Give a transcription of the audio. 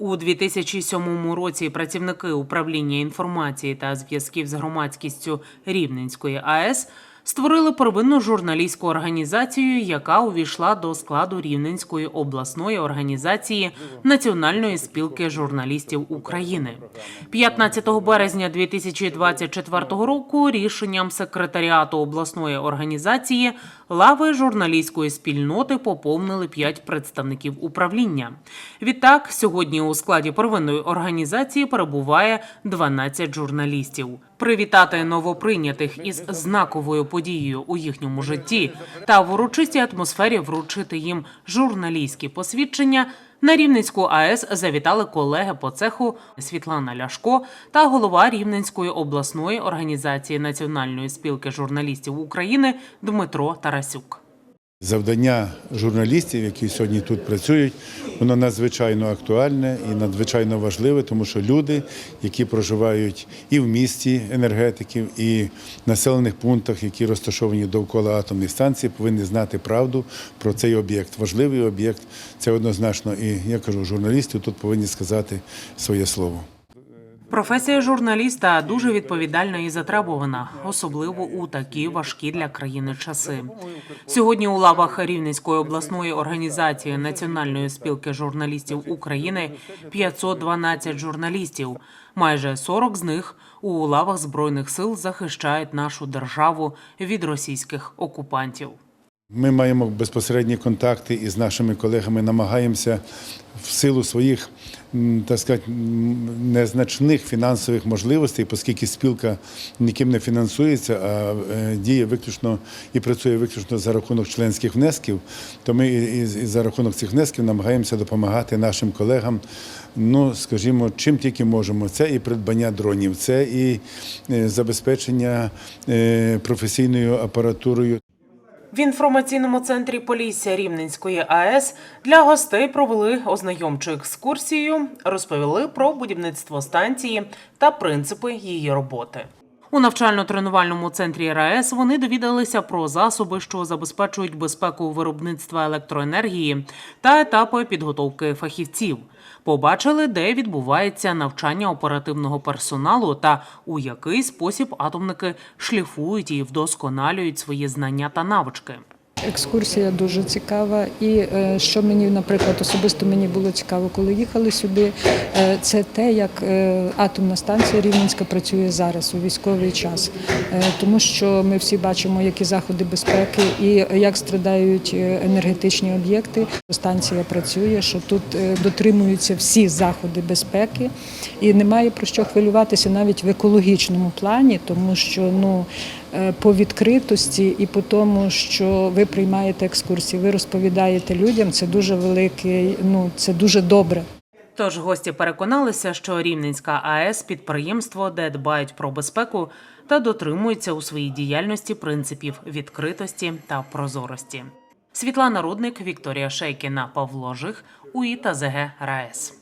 У 2007 році працівники управління інформації та зв'язків з громадськістю Рівненської АЕС створили первинну журналістську організацію, яка увійшла до складу Рівненської обласної організації Національної спілки журналістів України. 15 березня 2024 року рішенням секретаріату обласної організації лави журналістської спільноти поповнили п'ять представників управління. Відтак, сьогодні у складі первинної організації перебуває 12 журналістів. Привітати новоприйнятих із знаковою подією у їхньому житті та в урочистій атмосфері вручити їм журналістські посвідчення. На Рівненську АЕС завітали колеги по цеху Світлана Ляшко та голова Рівненської обласної організації Національної спілки журналістів України Дмитро Тарасюк. Завдання журналістів, які сьогодні тут працюють, воно надзвичайно актуальне і надзвичайно важливе, тому що люди, які проживають і в місті енергетиків, і в населених пунктах, які розташовані довкола атомних станцій, повинні знати правду про цей об'єкт. Важливий об'єкт, це однозначно. І я кажу, журналісти тут повинні сказати своє слово. Професія журналіста дуже відповідальна і затребувана, особливо у такі важкі для країни часи. Сьогодні у лавах Рівненської обласної організації Національної спілки журналістів України 512 журналістів. Майже 40 з них у лавах збройних сил захищають нашу державу від російських окупантів. Ми маємо безпосередні контакти із нашими колегами, намагаємося в силу своїх так сказати, незначних фінансових можливостей, оскільки спілка ніким не фінансується, а е, діє виключно і працює виключно за рахунок членських внесків, то ми і за рахунок цих внесків намагаємося допомагати нашим колегам. Ну, скажімо, чим тільки можемо. Це і придбання дронів, це і е, забезпечення е, професійною апаратурою. В інформаційному центрі Полісся Рівненської АЕС для гостей провели ознайомчу екскурсію, розповіли про будівництво станції та принципи її роботи. У навчально-тренувальному центрі РАЕС вони довідалися про засоби, що забезпечують безпеку виробництва електроенергії та етапи підготовки фахівців. Побачили, де відбувається навчання оперативного персоналу та у який спосіб атомники шліфують і вдосконалюють свої знання та навички. Екскурсія дуже цікава, і е, що мені, наприклад, особисто мені було цікаво, коли їхали сюди, е, це те, як е, атомна станція Рівненська працює зараз у військовий час, тому що ми всі бачимо, які заходи безпеки і як страдають енергетичні об'єкти. Станція працює, що тут дотримуються всі заходи безпеки, і немає про що хвилюватися навіть в екологічному плані, тому що ну. Е, По відкритості і по тому, що ви приймаєте екскурсії, ви розповідаєте людям, це дуже великий, ну це дуже добре. Тож гості переконалися, що Рівненська АЕС підприємство, де дбають про безпеку та дотримуються у своїй діяльності принципів відкритості та прозорості. Світлана Рудник, Вікторія Шейкіна, Павло Жих, УІ та ЗГ РаЕС.